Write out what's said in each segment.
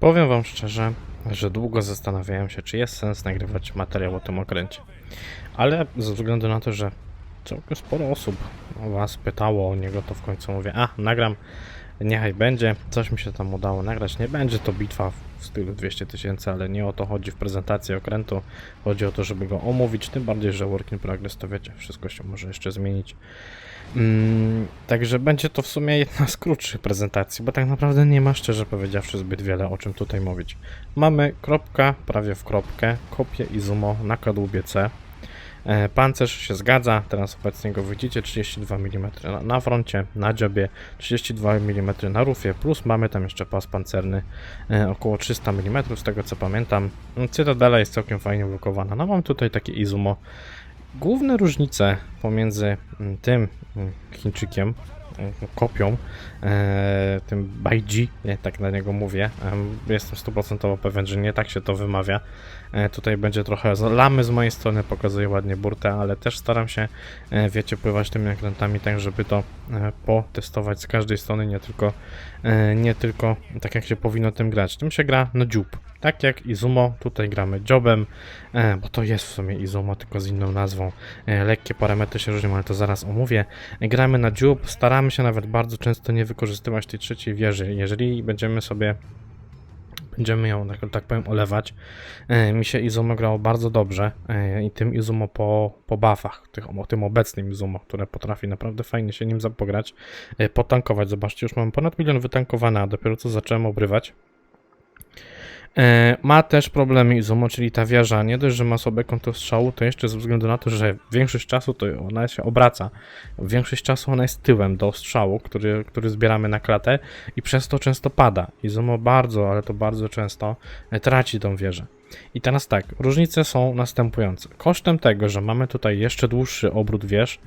Powiem Wam szczerze, że długo zastanawiałem się, czy jest sens nagrywać materiał o tym okręcie. Ale ze względu na to, że całkiem sporo osób Was pytało o niego, to w końcu mówię, a nagram, niechaj będzie. Coś mi się tam udało nagrać. Nie będzie to bitwa w stylu 200 tysięcy, ale nie o to chodzi w prezentacji okrętu. Chodzi o to, żeby go omówić, tym bardziej, że Work in Progress to wiecie, wszystko się może jeszcze zmienić. Mm, także będzie to w sumie jedna z krótszych prezentacji, bo tak naprawdę nie ma szczerze powiedziawszy zbyt wiele o czym tutaj mówić. Mamy kropka, prawie w kropkę, kopię Izumo na kadłubie C. E, Pancerz się zgadza, teraz obecnie go widzicie, 32 mm na, na froncie, na dziobie, 32 mm na rufie, plus mamy tam jeszcze pas pancerny e, około 300 mm, z tego co pamiętam. Cytadela jest całkiem fajnie blokowana. No mam tutaj takie Izumo. Główne różnice pomiędzy mm, tym mm, Chińczykiem, mm, kopią, e, tym Baiji, tak na niego mówię, em, jestem stuprocentowo pewien, że nie tak się to wymawia. E, tutaj będzie trochę lamy z mojej strony, pokazuję ładnie burtę, ale też staram się, e, wiecie, pływać tymi okrętami tak, żeby to potestować z każdej strony, nie tylko, nie tylko tak jak się powinno tym grać. Tym się gra na dziób. Tak jak Izumo, tutaj gramy dziobem, e, bo to jest w sumie Izumo, tylko z inną nazwą. E, lekkie parametry się różnią, ale to zaraz omówię. Gramy na dziób, staramy się nawet bardzo często nie wykorzystywać tej trzeciej wieży. Jeżeli będziemy sobie będziemy ją, tak, tak powiem, olewać. E, mi się Izumo grało bardzo dobrze i tym Izumo po, po buffach, tych, tym obecnym Izumo, które potrafi naprawdę fajnie się nim zapograć, potankować. Zobaczcie, już mam ponad milion wytankowane, a dopiero co zacząłem obrywać. E, ma też problemy Izumo, czyli ta wieża, nie dość, że ma sobie kąto strzału, to jeszcze ze względu na to, że większość czasu to ona się obraca. Większość czasu ona jest tyłem do strzału, który, który zbieramy na klatę i przez to często pada. Izumo bardzo, ale to bardzo często e, traci tą wieżę. I teraz tak, różnice są następujące. Kosztem tego, że mamy tutaj jeszcze dłuższy obrót wież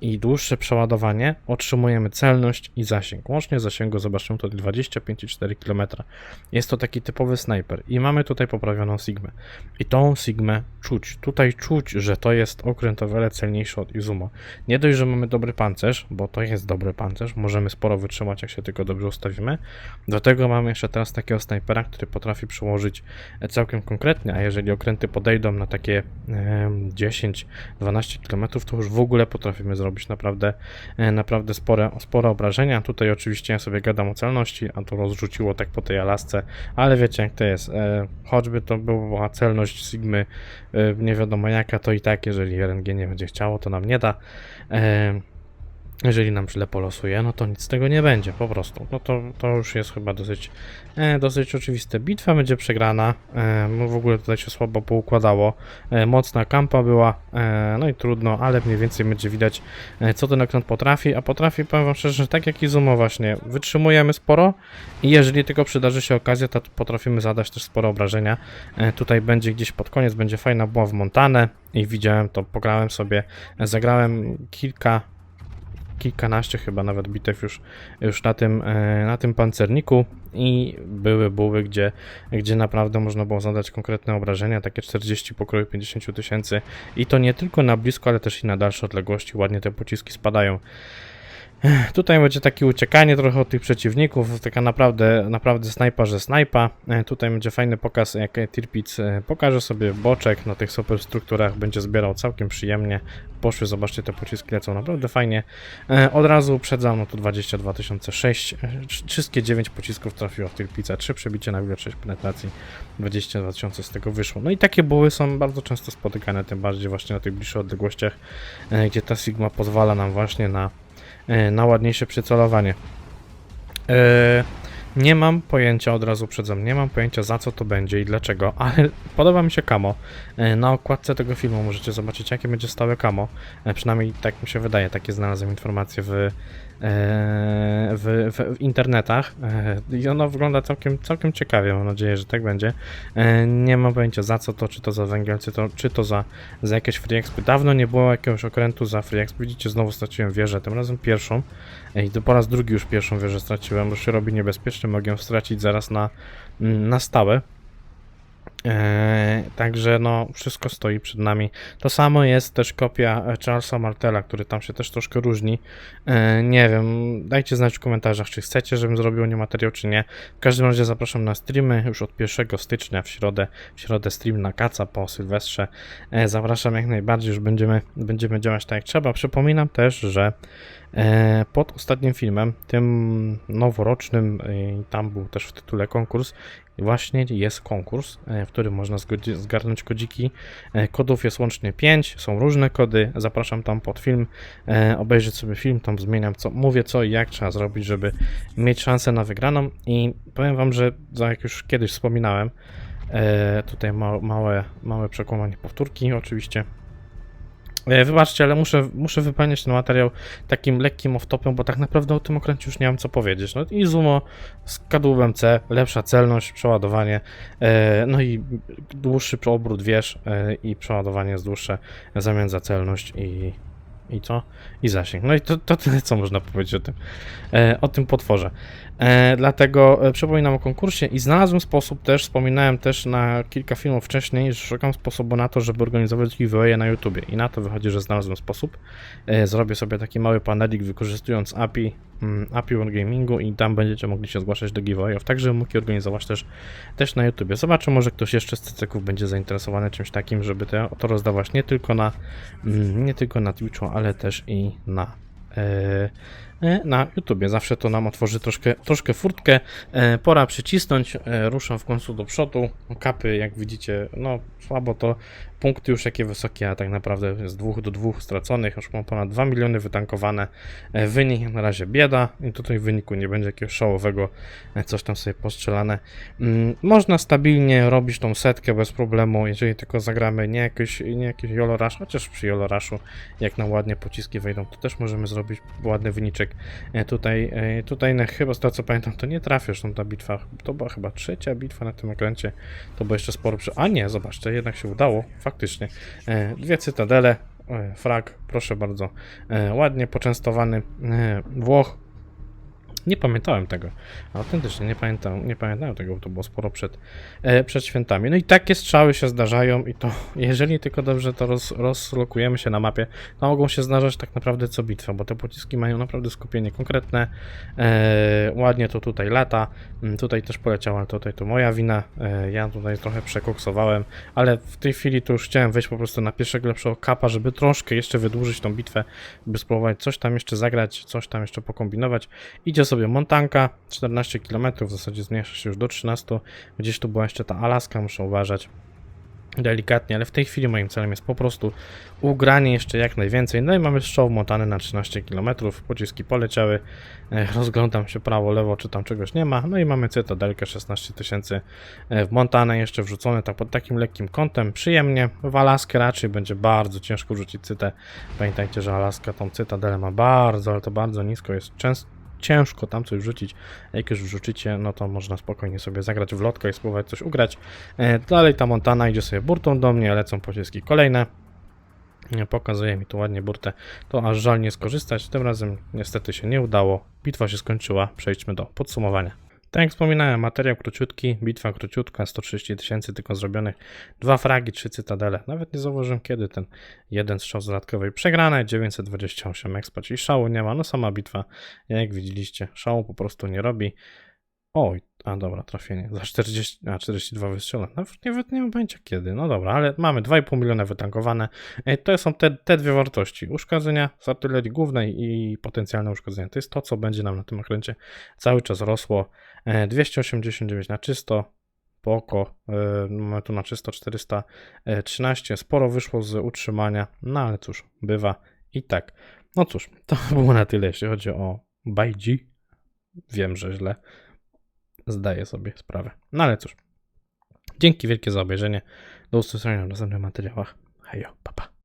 i dłuższe przeładowanie, otrzymujemy celność i zasięg. Łącznie zasięgu zobaczymy to 25,4 km. Jest to taki typowy snajper i mamy tutaj poprawioną Sigmę. I tą Sigmę czuć. Tutaj czuć, że to jest okręt o wiele celniejszy od Izumo. Nie dość, że mamy dobry pancerz, bo to jest dobry pancerz, możemy sporo wytrzymać, jak się tylko dobrze ustawimy. Do tego mamy jeszcze teraz takiego snajpera, który potrafi przełożyć e, całkiem konkretnie, a jeżeli okręty podejdą na takie em, 10-12 km, to już w ogóle potrafimy zrobić naprawdę, e, naprawdę spore, spore obrażenia. Tutaj oczywiście ja sobie gadam o celności, a to rozrzuciło tak po tej Alasce, ale wiecie jak to jest. E, choćby to była celność Sigmy e, nie wiadomo jaka, to i tak, jeżeli RNG nie będzie chciało, to nam nie da. Jeżeli nam źle polosuje, no to nic z tego nie będzie, po prostu. No to, to już jest chyba dosyć, e, dosyć oczywiste. Bitwa będzie przegrana, e, no w ogóle tutaj się słabo poukładało. E, mocna kampa była, e, no i trudno, ale mniej więcej będzie widać, e, co ten okręt potrafi, a potrafi, powiem wam szczerze, że tak jak Izumo właśnie, wytrzymujemy sporo i jeżeli tylko przydarzy się okazja, to potrafimy zadać też sporo obrażenia. E, tutaj będzie gdzieś pod koniec, będzie fajna była wmontane i widziałem to, pograłem sobie, zagrałem kilka kilkanaście chyba nawet bitew już, już na, tym, e, na tym pancerniku i były buły, gdzie, gdzie naprawdę można było zadać konkretne obrażenia, takie 40 pokroju 50 tysięcy i to nie tylko na blisko, ale też i na dalsze odległości ładnie te pociski spadają. Tutaj będzie takie uciekanie trochę od tych przeciwników, taka naprawdę, naprawdę snajpa, że snajpa. Tutaj będzie fajny pokaz, jak Tirpic e, pokaże sobie boczek na tych superstrukturach, będzie zbierał całkiem przyjemnie. Poszły, zobaczcie, te pociski lecą naprawdę fajnie. Od razu uprzedzam, no to 22 006. E, wsz- Wszystkie 9 pocisków trafiło w Tirpica, 3 przebicie na wilgoć 6 penetracji, 22 000 z tego wyszło. No i takie buły są bardzo często spotykane, tym bardziej właśnie na tych bliższych odległościach, e, gdzie ta Sigma pozwala nam właśnie na na ładniejsze przycelowanie. E, Nie mam pojęcia, od razu przedzam, nie mam pojęcia za co to będzie i dlaczego, ale podoba mi się kamo. E, Na okładce tego filmu możecie zobaczyć jakie będzie stałe kamo. E, Przynajmniej tak mi się wydaje, takie znalazłem informacje w, e, w, w, w internetach E, i ono wygląda całkiem, całkiem ciekawie, mam nadzieję, że tak będzie. E, Nie mam pojęcia za co to, czy to za węgiel, czy to, czy to za, za jakieś free expy. Dawno nie było jakiegoś okrętu za free exp. Widzicie, znowu straciłem wieżę, tym razem pierwszą. I to po raz drugi już pierwszą wieżę straciłem, bo się robi niebezpiecznie, mogę stracić zaraz na, na stałe. Eee, także no, wszystko stoi przed nami. To samo jest też kopia e, Charlesa Martela, który tam się też troszkę różni. Eee, nie wiem, dajcie znać w komentarzach, czy chcecie, żebym zrobił nie materiał, czy nie. W każdym razie zapraszam na streamy już od 1 stycznia w środę. W środę stream na Kaca po Sylwestrze. Eee, zapraszam jak najbardziej, już będziemy, będziemy działać tak jak trzeba. Przypominam też, że Pod ostatnim filmem, tym noworocznym, tam był też w tytule konkurs, właśnie jest konkurs, e, w którym można zgarnąć kodziki. E, Kodów jest łącznie 5, są różne kody. Zapraszam tam pod film, e, obejrzeć sobie film, tam zmieniam co, mówię co i jak trzeba zrobić, żeby mieć szansę na wygraną. I powiem wam, że jak już kiedyś wspominałem, e, tutaj ma, małe, małe przekłamanie powtórki oczywiście. E, Wybaczcie, ale muszę, muszę wypełniać ten materiał takim lekkim off-topem, bo tak naprawdę o tym okręcie już nie mam co powiedzieć. No i Zumo z kadłubem C, lepsza celność, przeładowanie, e, no i dłuższy obrót wież e, i przeładowanie jest dłuższe w zamian za celność i, i co? I zasięg. No i to, to tyle, co można powiedzieć o tym, o tym potworze. E, dlatego e, przypominam o konkursie i znalazłem sposób też, wspominałem też na kilka filmów wcześniej, że szukam sposobu na to, żeby organizować giveawaye na YouTubie i na to wychodzi, że znalazłem sposób. E, zrobię sobie taki mały panelik wykorzystując API, mm, API Wargamingu i tam będziecie mogli się zgłaszać do giveawayów, tak żeby mógł je organizować też, też na YouTubie. Zobaczę, może ktoś jeszcze z cycyków będzie zainteresowany czymś takim, żeby te, to rozdawać nie tylko na, mm, nie tylko na Twitchu, ale też i na na YouTubie. Zawsze to nam otworzy troszkę, troszkę furtkę. E, Pora przycisnąć. E, Ruszam w końcu do przodu. Kapy, jak widzicie, no słabo to. Punkty już jakie wysokie, a tak naprawdę z dwóch do dwóch straconych. Już mam ponad 2 miliony wytankowane. E, Wynik na razie bieda i tutaj w wyniku nie będzie jakiegoś szałowego, e, coś tam sobie postrzelane. Mm, Można stabilnie robić tą setkę bez problemu, jeżeli tylko zagramy nie jakiś, nie jakiś Yolo Rush, chociaż przy Yolo Rushu jak nam ładnie pociski wejdą, to też możemy zrobić ładny wyniczek. E, Tutaj, e, tutaj na, chyba z tego co pamiętam, to nie trafisz tą ta bitwa. To była chyba trzecia bitwa na tym okręcie. To było jeszcze sporo przy... A nie, zobaczcie, jednak się udało, faktycznie. E, Dwie cytadele, frag, proszę bardzo, ładnie poczęstowany Włoch. Nie pamiętałem tego. Autentycznie nie pamiętam, nie pamiętałem tego, bo to było sporo przed, e, przed świętami. No i takie strzały się zdarzają i to, jeżeli tylko dobrze to roz, rozlokujemy się na mapie, to mogą się zdarzać tak naprawdę co bitwa, bo te pociski mają naprawdę skupienie konkretne. E, ładnie to tutaj lata. Mm, Tutaj też poleciał, ale tutaj to moja wina. E, ja tutaj trochę przekoksowałem, ale w tej chwili to już chciałem wejść po prostu na pierwszego lepszego kapa, żeby troszkę jeszcze wydłużyć tą bitwę, by spróbować coś tam jeszcze zagrać, coś tam jeszcze pokombinować. Idzie sobie montanka, 14 km, w zasadzie zmniejsza się już do 13. Gdzieś tu była jeszcze ta Alaska, muszę uważać delikatnie, ale w tej chwili moim celem jest po prostu ugranie jeszcze jak najwięcej. No i mamy strzał montany na 13 km, pociski poleciały, e, rozglądam się prawo, lewo, czy tam czegoś nie ma, no i mamy cytadelkę 16 tysięcy e, w montane jeszcze wrzucone tak pod takim lekkim kątem, przyjemnie, w Alaskę raczej będzie bardzo ciężko wrzucić cytę, pamiętajcie, że Alaska tą cytadelę ma bardzo, ale to bardzo nisko, jest często ciężko tam coś wrzucić. Jak już wrzucicie, no to można spokojnie sobie zagrać w lotkę i spróbować coś ugrać. E, dalej ta Montana idzie sobie burtą do mnie, lecą pociski kolejne. Pokazuje mi tu ładnie burtę. To aż żal nie skorzystać. Tym razem niestety się nie udało. Bitwa się skończyła. Przejdźmy do podsumowania. Tak jak wspominałem, materiał króciutki, bitwa króciutka, 130 tysięcy tylko zrobionych, dwa fragi, trzy cytadele. Nawet nie zauważyłem kiedy ten jeden strzał z dodatkowej przegrane, 928 expa, czyli szału nie ma, no sama bitwa, jak widzieliście, szału po prostu nie robi. Oj, a dobra, trafienie, za 40, a 42 wystrzelone, nawet nie, nawet nie pojęcia kiedy, no dobra, ale mamy 2,5 miliona wytankowane, E, to są te, te dwie wartości, uszkodzenia z artylerii głównej i potencjalne uszkodzenia, to jest to, co będzie nam na tym okręcie cały czas rosło, E, 289 na czysto, Poko, mamy tu na czysto 413, sporo wyszło z utrzymania, no ale cóż, bywa i tak. No cóż, to było na tyle, jeśli chodzi o Bajdzi. Wiem, że źle, zdaję sobie sprawę. No ale cóż, dzięki wielkie za obejrzenie, do usłyszenia w następnych materiałach. Hejo, papa. Pa.